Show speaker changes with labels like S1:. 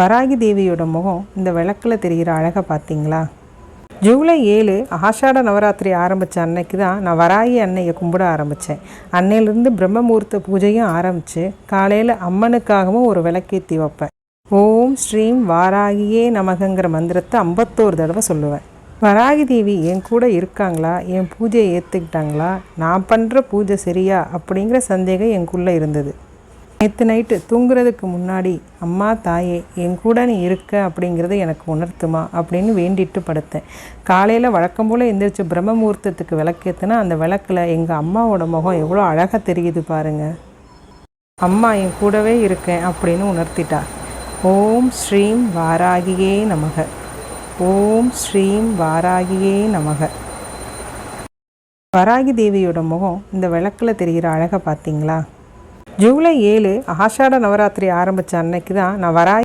S1: வராகி தேவியோட முகம் இந்த விளக்கில் தெரிகிற அழகை பார்த்தீங்களா? ஜூலை ஏழு ஆஷாட நவராத்திரி ஆரம்பித்த அன்னைக்கு தான் நான் வராகி அன்னையை கும்பிட ஆரம்பித்தேன் அன்னையிலேருந்து பிரம்மமூர்த்த பூஜையும் ஆரம்பித்து காலையில் அம்மனுக்காகவும் ஒரு விளக்கேற்றி வைப்பேன். ஓம் ஸ்ரீம் வாராகியே நமகங்கிற மந்திரத்தை ஐம்பத்தோரு தடவை சொல்லுவேன். வராகி தேவி என் கூட இருக்காங்களா? என் பூஜையை ஏற்றுக்கிட்டாங்களா நான் பண்ணுற பூஜை சரியா? அப்படிங்கிற சந்தேகம் எனக்குள்ளே இருந்தது. நேற்று நைட்டு தூங்குறதுக்கு முன்னாடி அம்மா தாயே என் கூட நீ இருக்க அப்படிங்கிறத எனக்கு உணர்த்துமா அப்படின்னு வேண்டிட்டு படுத்தேன். காலையில் வழக்கம் போல் எந்திரிச்சு பிரம்மமூர்த்தத்துக்கு விளக்கேற்றுனா அந்த விளக்கில் எங்கள் அம்மாவோட முகம் எவ்வளோ அழகாக தெரியுது பாருங்க. அம்மா என் கூடவே இருக்கேன் அப்படின்னு உணர்த்திட்டா. ஓம் ஸ்ரீம் வாராகியே நமக. ஓம் ஸ்ரீம் வாராகியே நமக. வராகி தேவியோட முகம் இந்த விளக்கில் தெரிகிற அழகை பார்த்தீங்களா ஜூலை ஏழு ஆஷாட நவராத்திரி ஆரம்பித்த அன்னைக்கு தான் நான் வராய்